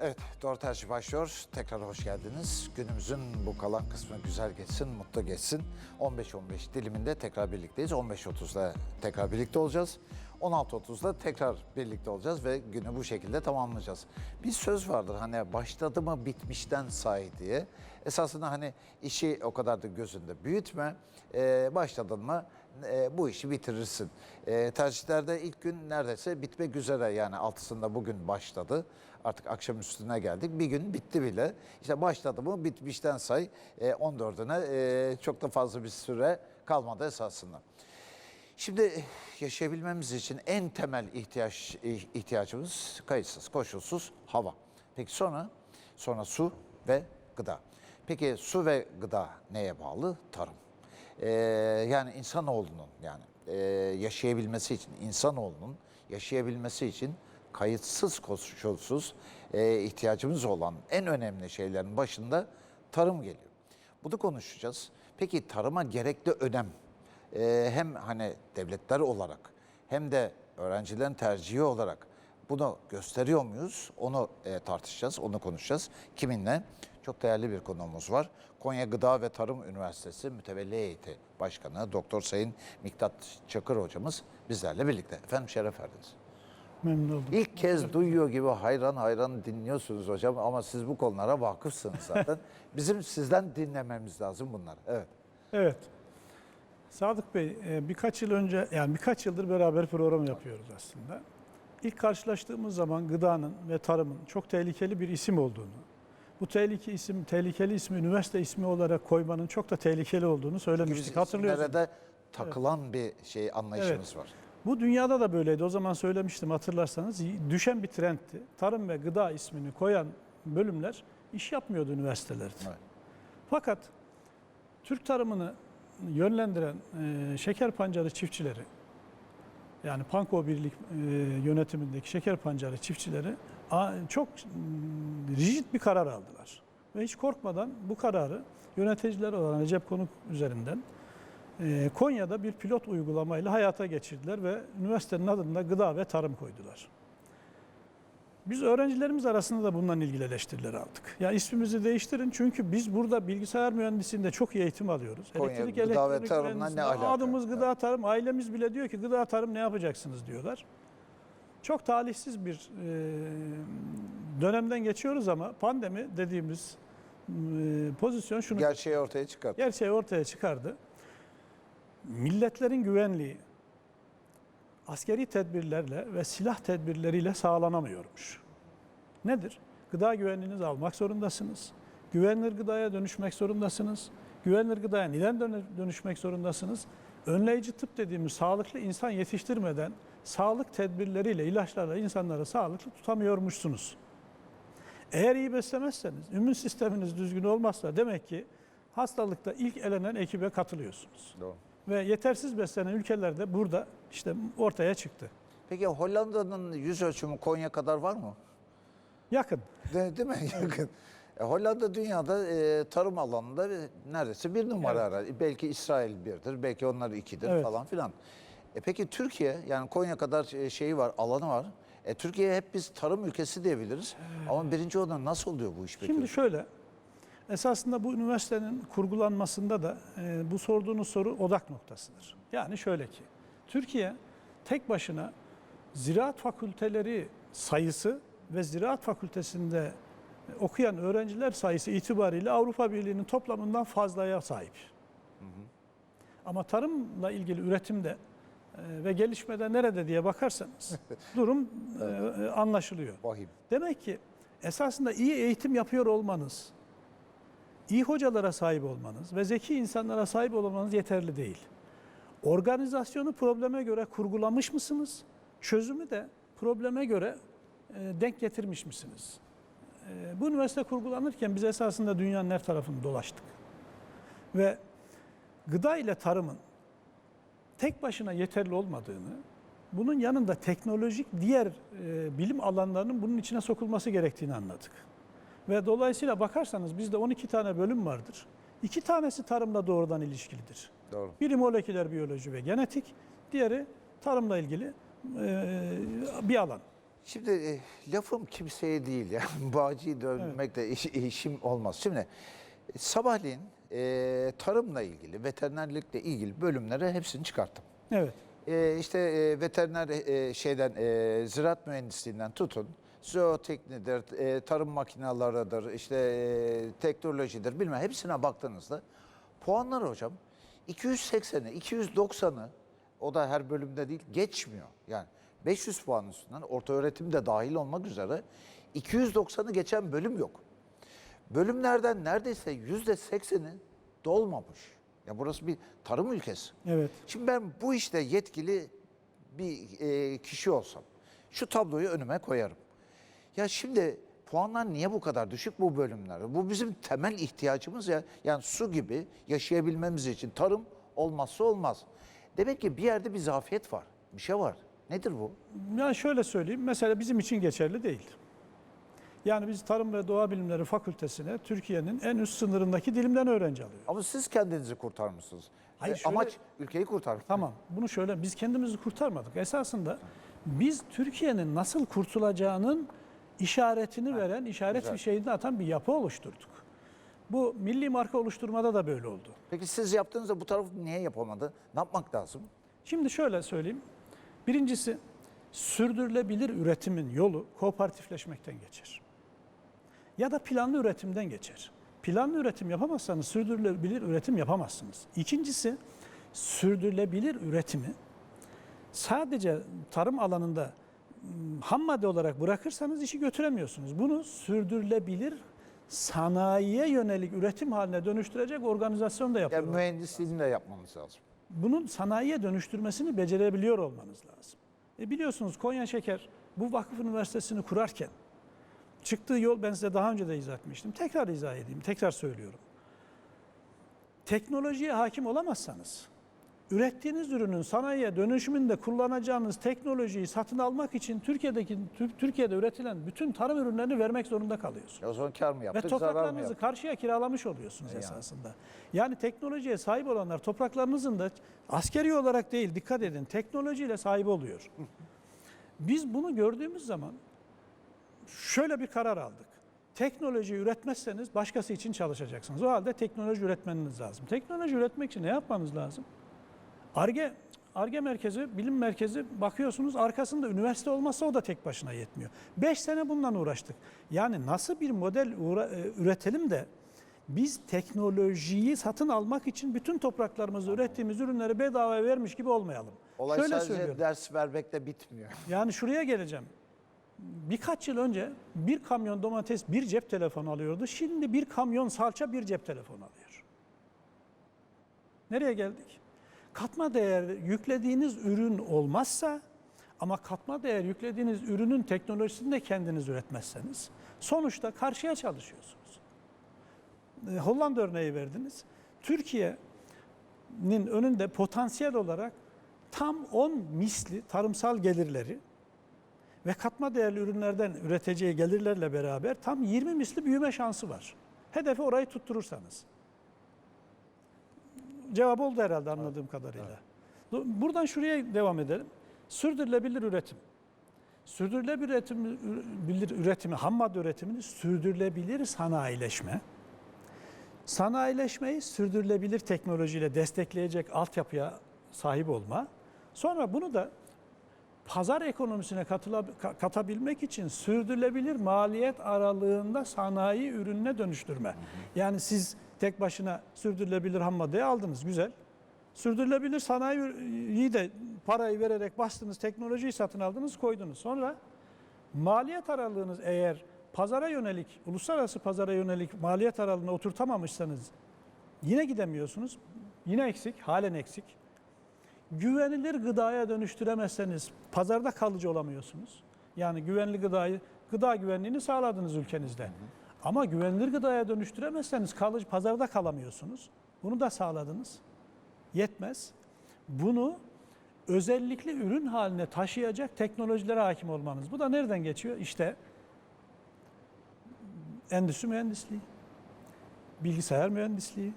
Evet, Doğru Tercih başlıyor. Tekrar hoş geldiniz. Günümüzün bu kalan kısmı güzel geçsin, mutlu geçsin. 15-15 diliminde tekrar birlikteyiz. 15.30'da tekrar birlikte olacağız. 16.30'da tekrar birlikte olacağız ve günü bu şekilde tamamlayacağız. Bir söz vardır hani başladı mı bitmişten say diye. Esasında hani işi o kadar da gözünde büyütme. Ee, başladın mı e, bu işi bitirirsin. E, tercihlerde ilk gün neredeyse bitmek üzere yani altısında bugün başladı. Artık akşam üstüne geldik. Bir gün bitti bile. İşte başladı mı bitmişten say e, 14'üne e, çok da fazla bir süre kalmadı esasında. Şimdi yaşayabilmemiz için en temel ihtiyaç ihtiyacımız kayıtsız, koşulsuz hava. Peki sonra? Sonra su ve gıda. Peki su ve gıda neye bağlı? Tarım. Ee, yani insanoğlunun yani e, yaşayabilmesi için, insanoğlunun yaşayabilmesi için kayıtsız, koşulsuz e, ihtiyacımız olan en önemli şeylerin başında tarım geliyor. Bunu konuşacağız. Peki tarıma gerekli önem e, hem hani devletler olarak hem de öğrencilerin tercihi olarak bunu gösteriyor muyuz? Onu e, tartışacağız, onu konuşacağız. Kiminle? Çok değerli bir konuğumuz var. Konya Gıda ve Tarım Üniversitesi Mütevelli Heyeti Başkanı Doktor Sayın Miktat Çakır hocamız bizlerle birlikte. Efendim şeref verdiniz. Memnun oldum. İlk kez duyuyor gibi hayran hayran dinliyorsunuz hocam ama siz bu konulara vakıfsınız zaten. Bizim sizden dinlememiz lazım bunları. Evet. Evet. Sadık Bey, e, birkaç yıl önce, yani birkaç yıldır beraber program yapıyoruz aslında. İlk karşılaştığımız zaman gıdanın ve tarımın çok tehlikeli bir isim olduğunu, bu tehlike isim, tehlikeli ismi üniversite ismi olarak koymanın çok da tehlikeli olduğunu söylemiştik. Hatırlıyorsunuz. isimlere de takılan bir şey anlayışımız var. Bu dünyada da böyleydi. O zaman söylemiştim hatırlarsanız. Düşen bir trendti. Tarım ve gıda ismini koyan bölümler iş yapmıyordu üniversitelerde. Evet. Fakat Türk tarımını yönlendiren e, şeker pancarı çiftçileri, yani Panko Birlik e, yönetimindeki şeker pancarı çiftçileri çok rigid bir karar aldılar. Ve hiç korkmadan bu kararı yöneticiler olan Recep Konuk üzerinden e, Konya'da bir pilot uygulamayla hayata geçirdiler ve üniversitenin adını da gıda ve tarım koydular. Biz öğrencilerimiz arasında da bundan ilgili eleştirileri aldık. Ya ismimizi değiştirin çünkü biz burada bilgisayar mühendisliğinde çok iyi eğitim alıyoruz. Konya gıda ve tarımla ne alaka? Adımız gıda tarım. Ailemiz bile diyor ki gıda tarım ne yapacaksınız diyorlar. Çok talihsiz bir e, dönemden geçiyoruz ama pandemi dediğimiz e, pozisyon şunu Gerçeği ortaya çıkarttı. gerçeği ortaya çıkardı. Milletlerin güvenliği askeri tedbirlerle ve silah tedbirleriyle sağlanamıyormuş. Nedir? Gıda güvenliğinizi almak zorundasınız. Güvenilir gıdaya dönüşmek zorundasınız. Güvenilir gıdaya neden dönü- dönüşmek zorundasınız? Önleyici tıp dediğimiz sağlıklı insan yetiştirmeden sağlık tedbirleriyle, ilaçlarla insanları sağlıklı tutamıyormuşsunuz. Eğer iyi beslemezseniz, immün sisteminiz düzgün olmazsa demek ki hastalıkta ilk elenen ekibe katılıyorsunuz. Doğru. Ve yetersiz beslenen ülkeler de burada işte ortaya çıktı. Peki Hollanda'nın yüz ölçümü Konya kadar var mı? Yakın. De, değil mi? Yakın. E, Hollanda dünyada e, tarım alanında bir- neredeyse bir numara Evet. herhalde. Belki İsrail birdir, belki onlar ikidir Evet. falan filan. E peki Türkiye yani Konya kadar e, şeyi var, alanı var. E Türkiye hep biz tarım ülkesi diyebiliriz. Ama birinci olan nasıl oluyor bu iş peki? Şimdi şöyle, esasında bu üniversitenin kurgulanmasında da e, bu sorduğunuz soru odak noktasıdır. Yani şöyle ki, Türkiye tek başına ziraat fakülteleri sayısı ve ziraat fakültesinde okuyan öğrenciler sayısı itibariyle Avrupa Birliği'nin toplamından fazlaya sahip. Ama tarımla ilgili üretimde e, ve gelişmede nerede diye bakarsanız durum e, anlaşılıyor. Vahim. Demek ki esasında iyi eğitim yapıyor olmanız, iyi hocalara sahip olmanız ve zeki insanlara sahip olmanız yeterli değil. Organizasyonu probleme göre kurgulamış mısınız? Çözümü de probleme göre e, denk getirmiş misiniz? E, bu üniversite kurgulanırken biz esasında dünyanın her tarafını dolaştık. Ve gıda ile tarımın tek başına yeterli olmadığını, bunun yanında teknolojik diğer e, bilim alanlarının bunun içine sokulması gerektiğini anladık. Ve dolayısıyla bakarsanız bizde 12 tane bölüm vardır. İki tanesi tarımla doğrudan ilişkilidir. Doğru. Biri moleküler biyoloji ve genetik, diğeri tarımla ilgili e, bir alan. Şimdi e, lafım kimseye değil ya. Bağcıyı dövmek de iş- işim olmaz. Şimdi sabahleyin e, tarımla ilgili, veterinerlikle ilgili bölümleri hepsini çıkarttım. Evet. E, işte e, veteriner e, şeyden e, ziraat mühendisliğinden tutun. Zooteknidir, e, tarım makinalarıdır, işte e, teknolojidir bilmem hepsine baktığınızda puanlar hocam 280'i, 290'ı o da her bölümde değil geçmiyor. Yani 500 puan üstünden orta öğretim de dahil olmak üzere 290'ı geçen bölüm yok. Bölümlerden neredeyse %80'i dolmamış. Ya burası bir tarım ülkesi. Evet. Şimdi ben bu işte yetkili bir e, kişi olsam şu tabloyu önüme koyarım. Ya şimdi puanlar niye bu kadar düşük bu bölümlerde? Bu bizim temel ihtiyacımız ya. Yani su gibi yaşayabilmemiz için tarım olmazsa olmaz. Demek ki bir yerde bir zafiyet var. Bir şey var. Nedir bu? Yani şöyle söyleyeyim, mesela bizim için geçerli değil. Yani biz Tarım ve Doğa Bilimleri Fakültesine Türkiye'nin en üst sınırındaki dilimden öğrenci alıyoruz. Ama siz kendinizi kurtarmışsınız. Hayır, E, şöyle- Amaç ülkeyi kurtarmak. Tamam, bunu şöyle, biz kendimizi kurtarmadık. Esasında biz Türkiye'nin nasıl kurtulacağının işaretini veren, işaret güzel. bir şeyini atan bir yapı oluşturduk. Bu milli marka oluşturmada da böyle oldu. Peki siz yaptığınızda bu taraf niye yapamadı? Ne yapmak lazım? Şimdi şöyle söyleyeyim. Birincisi sürdürülebilir üretimin yolu kooperatifleşmekten geçer. Ya da planlı üretimden geçer. Planlı üretim yapamazsanız sürdürülebilir üretim yapamazsınız. İkincisi sürdürülebilir üretimi sadece tarım alanında ham madde olarak bırakırsanız işi götüremiyorsunuz. Bunu sürdürülebilir sanayiye yönelik üretim haline dönüştürecek organizasyon da Yani yapıyorlar mühendisliğini de yapmanız lazım. bunun sanayiye dönüştürmesini becerebiliyor olmanız lazım. E biliyorsunuz Konya Şeker bu vakıf üniversitesini kurarken çıktığı yol ben size daha önce de izah etmiştim. Tekrar izah edeyim, tekrar söylüyorum. Teknolojiye hakim olamazsanız, ürettiğiniz ürünün sanayiye dönüşümünde kullanacağınız teknolojiyi satın almak için Türkiye'deki Tür- Türkiye'de üretilen bütün tarım ürünlerini vermek zorunda kalıyorsunuz. E o zaman kar mı Ve yaptık, zarar mı topraklarınızı yaptık? karşıya kiralamış oluyorsunuz Yani. esasında. Yani teknolojiye sahip olanlar topraklarınızın da askeri olarak değil dikkat edin teknolojiyle sahip oluyor. Biz bunu gördüğümüz zaman şöyle bir karar aldık. Teknoloji üretmezseniz başkası için çalışacaksınız. O halde teknoloji üretmeniz lazım. Teknoloji üretmek için ne yapmanız lazım? Arge Arge merkezi, bilim merkezi bakıyorsunuz arkasında üniversite olmazsa o da tek başına yetmiyor. 5 sene bundan uğraştık. Yani nasıl bir model e, üretelim de biz teknolojiyi satın almak için bütün topraklarımızda ürettiğimiz ürünleri bedava vermiş gibi olmayalım. Olay Şöyle sadece söylüyorum. ders vermekle bitmiyor. Yani şuraya geleceğim. Birkaç yıl önce bir kamyon domates bir cep telefonu alıyordu. Şimdi bir kamyon salça bir cep telefonu alıyor. Nereye geldik? Katma değer yüklediğiniz ürün olmazsa ama katma değer yüklediğiniz ürünün teknolojisini de kendiniz üretmezseniz sonuçta karşıya çalışıyorsunuz. E, Hollanda örneği verdiniz. Türkiye'nin önünde potansiyel olarak tam 10 misli tarımsal gelirleri ve katma değerli ürünlerden üreteceği gelirlerle beraber tam 20 misli büyüme şansı var. Hedefi orayı tutturursanız. Cevap oldu herhalde anladığım kadarıyla. Buradan şuraya devam edelim. Sürdürülebilir üretim. Sürdürülebilir üretim, bilir üretimi, ham madde üretimini sürdürülebilir sanayileşme. Sanayileşmeyi sürdürülebilir teknolojiyle destekleyecek altyapıya sahip olma. Sonra bunu da pazar ekonomisine katabilmek için sürdürülebilir maliyet aralığında sanayi ürününe dönüştürme. Yani siz tek başına sürdürülebilir ham maddeyi aldınız güzel. Sürdürülebilir sanayiyi de parayı vererek bastınız, teknolojiyi satın aldınız, koydunuz. Sonra maliyet aralığınız eğer pazara yönelik, uluslararası pazara yönelik maliyet aralığına oturtamamışsanız yine gidemiyorsunuz. Yine eksik, halen eksik güvenilir gıdaya dönüştüremezseniz pazarda kalıcı olamıyorsunuz. Yani güvenli gıdayı, gıda güvenliğini sağladınız ülkenizde. Ama güvenilir gıdaya dönüştüremezseniz kalıcı pazarda kalamıyorsunuz. Bunu da sağladınız. Yetmez. Bunu özellikle ürün haline taşıyacak teknolojilere hakim olmanız. Bu da nereden geçiyor? İşte endüstri mühendisliği, bilgisayar mühendisliği,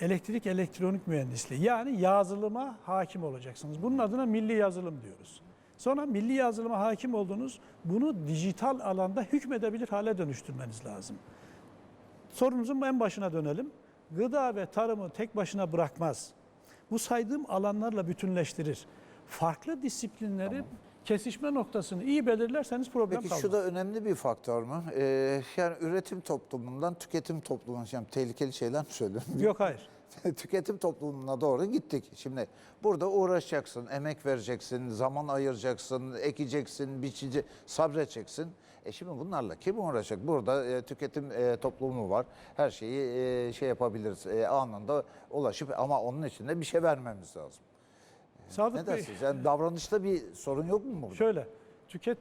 elektrik elektronik mühendisliği yani yazılıma hakim olacaksınız. Bunun adına milli yazılım diyoruz. Sonra milli yazılıma hakim oldunuz. Bunu dijital alanda hükmedebilir hale dönüştürmeniz lazım. Sorunuzun en başına dönelim. Gıda ve tarımı tek başına bırakmaz. Bu saydığım alanlarla bütünleştirir. Farklı disiplinleri kesişme noktasını iyi belirlerseniz problem Peki kalmaz. şu da önemli bir faktör mü? Ee, yani üretim toplumundan tüketim toplumuna, şimdi tehlikeli şeyler mi söylüyorum? Yok hayır. tüketim toplumuna doğru gittik. Şimdi burada uğraşacaksın, emek vereceksin, zaman ayıracaksın, ekeceksin, biçici, sabredeceksin. E şimdi bunlarla kim uğraşacak? Burada e, tüketim e, toplumu var. Her şeyi e, şey yapabiliriz. E, anında ulaşıp ama onun için de bir şey vermemiz lazım. Sadık Ne Bey, dersiniz? Yani davranışta bir sorun yok mu burada? Şöyle, tüket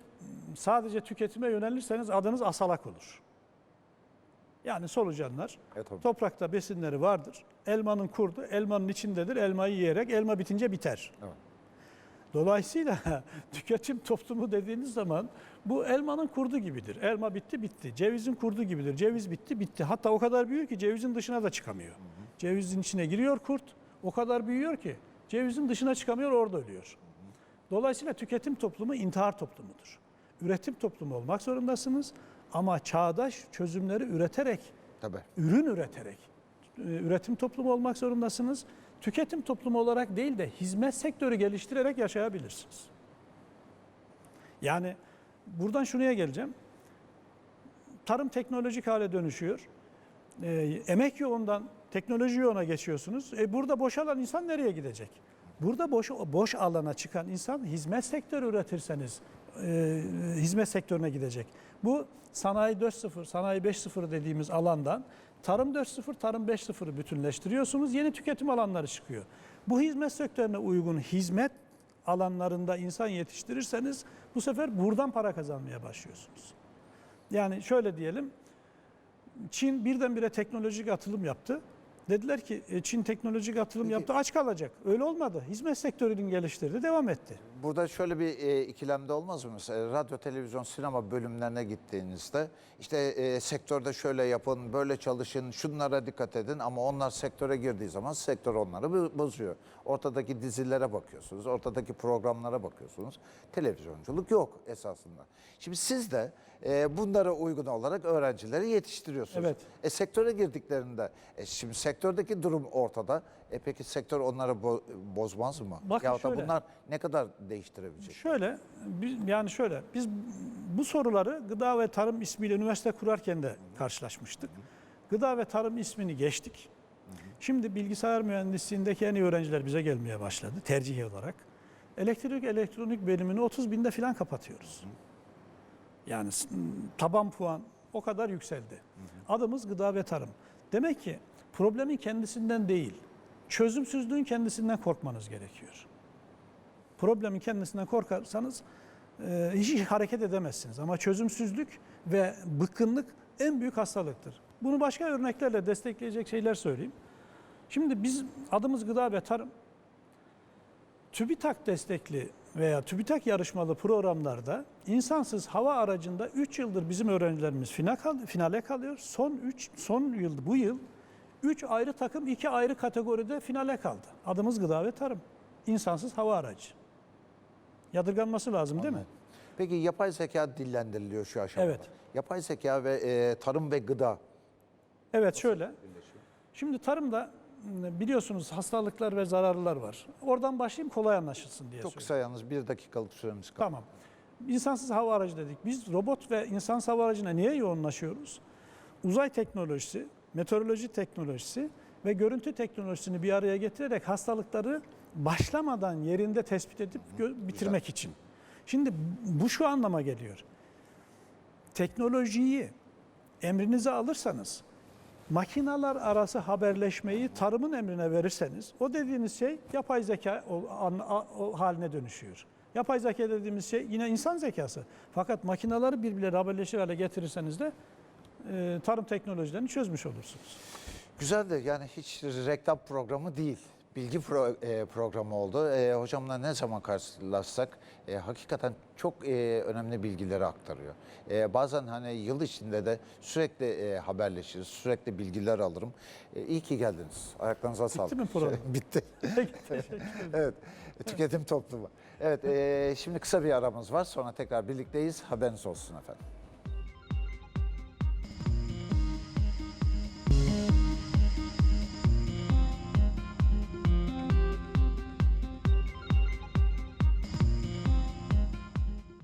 sadece tüketime yönelirseniz adınız asalak olur. Yani solucanlar E, tabii. toprakta besinleri vardır. Elmanın kurdu, elmanın içindedir. Elmayı yiyerek elma bitince biter. Evet. Dolayısıyla tüketim toplumu dediğiniz zaman bu elmanın kurdu gibidir. Elma bitti bitti. Cevizin kurdu gibidir. Ceviz bitti bitti. Hatta o kadar büyüyor ki cevizin dışına da çıkamıyor. Cevizin içine giriyor kurt. O kadar büyüyor ki cevizin dışına çıkamıyor orada ölüyor. Dolayısıyla tüketim toplumu intihar toplumudur. Üretim toplumu olmak zorundasınız ama çağdaş çözümleri üreterek, Tabii. ürün üreterek e, üretim toplumu olmak zorundasınız. Tüketim toplumu olarak değil de hizmet sektörü geliştirerek yaşayabilirsiniz. Yani buradan şuraya geleceğim. Tarım teknolojik hale dönüşüyor. E, emek yoğundan teknoloji yoğuna geçiyorsunuz. E, burada boşalan insan nereye gidecek? Burada boş boş alana çıkan insan hizmet sektörü üretirseniz e, hizmet sektörüne gidecek. Bu sanayi 4.0, sanayi 5.0 dediğimiz alandan tarım 4.0, tarım 5.0'ı bütünleştiriyorsunuz. Yeni tüketim alanları çıkıyor. Bu hizmet sektörüne uygun hizmet alanlarında insan yetiştirirseniz bu sefer buradan para kazanmaya başlıyorsunuz. Yani şöyle diyelim, Çin birdenbire teknolojik atılım yaptı. Dediler ki e, Çin teknolojik atılım Peki- yaptı aç kalacak. Öyle olmadı. Hizmet sektörünün geliştirdi, devam etti. Burada şöyle bir e, ikilemde olmaz mı? Mesela radyo, televizyon, sinema bölümlerine gittiğinizde işte e, sektörde şöyle yapın, böyle çalışın, şunlara dikkat edin ama onlar sektöre girdiği zaman sektör onları bo- bozuyor. Ortadaki dizilere bakıyorsunuz, ortadaki programlara bakıyorsunuz. Televizyonculuk yok esasında. Şimdi siz de e, bunlara uygun olarak öğrencileri yetiştiriyorsunuz. Evet. E, sektöre girdiklerinde, e, şimdi sektördeki durum ortada. E peki sektör onları bo- bozmaz mı? Bakın Yahut da şöyle. bunlar ne kadar değiştirebilecek? Şöyle, biz- yani şöyle, biz bu soruları Gıda ve Tarım ismiyle üniversite kurarken de karşılaşmıştık. Gıda ve Tarım ismini geçtik. Şimdi bilgisayar mühendisliğindeki en iyi öğrenciler bize gelmeye başladı tercih olarak. Elektrik elektronik bölümünü 30 binde falan kapatıyoruz. Yani taban puan o kadar yükseldi. Adımız gıda ve tarım. Demek ki problemin kendisinden değil, çözümsüzlüğün kendisinden korkmanız gerekiyor. Problemin kendisinden korkarsanız e, hiç hareket edemezsiniz. Ama çözümsüzlük ve bıkkınlık en büyük hastalıktır. Bunu başka örneklerle destekleyecek şeyler söyleyeyim. Şimdi biz adımız gıda ve tarım. TÜBİTAK destekli veya TÜBİTAK yarışmalı programlarda insansız hava aracında 3 yıldır bizim öğrencilerimiz finale kalıyor. Son 3 son yıl bu yıl 3 ayrı takım 2 ayrı kategoride finale kaldı. Adımız gıda ve tarım. İnsansız hava aracı. Yadırganması lazım değil mi? Peki yapay zeka dillendiriliyor şu aşamada. Evet. Yapay zeka ve e, tarım ve gıda. Evet şöyle. Şimdi tarımda biliyorsunuz hastalıklar ve zararlılar var. Oradan başlayayım kolay anlaşılsın diye Çok söyleyeyim. kısa yalnız bir dakikalık süremiz kaldı. Tamam. İnsansız hava aracı dedik. Biz robot ve insansız hava aracına niye yoğunlaşıyoruz? Uzay teknolojisi, meteoroloji teknolojisi ve görüntü teknolojisini bir araya getirerek hastalıkları başlamadan yerinde tespit edip bitirmek için. Şimdi bu şu anlama geliyor. Teknolojiyi emrinize alırsanız, makinalar arası haberleşmeyi tarımın emrine verirseniz, o dediğiniz şey yapay zeka haline dönüşüyor. Yapay zeka dediğimiz şey yine insan zekası. Fakat makinaları birbirleriyle haberleşir hale getirirseniz de e, tarım teknolojilerini çözmüş olursunuz. Güzel de yani hiç reklam programı değil. bilgi pro- e, programı oldu. E, hocamla ne zaman karşılaşsak e, hakikaten çok e, önemli bilgileri aktarıyor. E, bazen hani yıl içinde de sürekli e, haberleşiriz, sürekli bilgiler alırım. E, iyi ki geldiniz. Ayaklarınıza sağlık. mi program? Bitti. Peki, evet, tüketim toplumu. Evet, e, şimdi kısa bir aramız var. Sonra tekrar birlikteyiz. Haberiniz olsun efendim.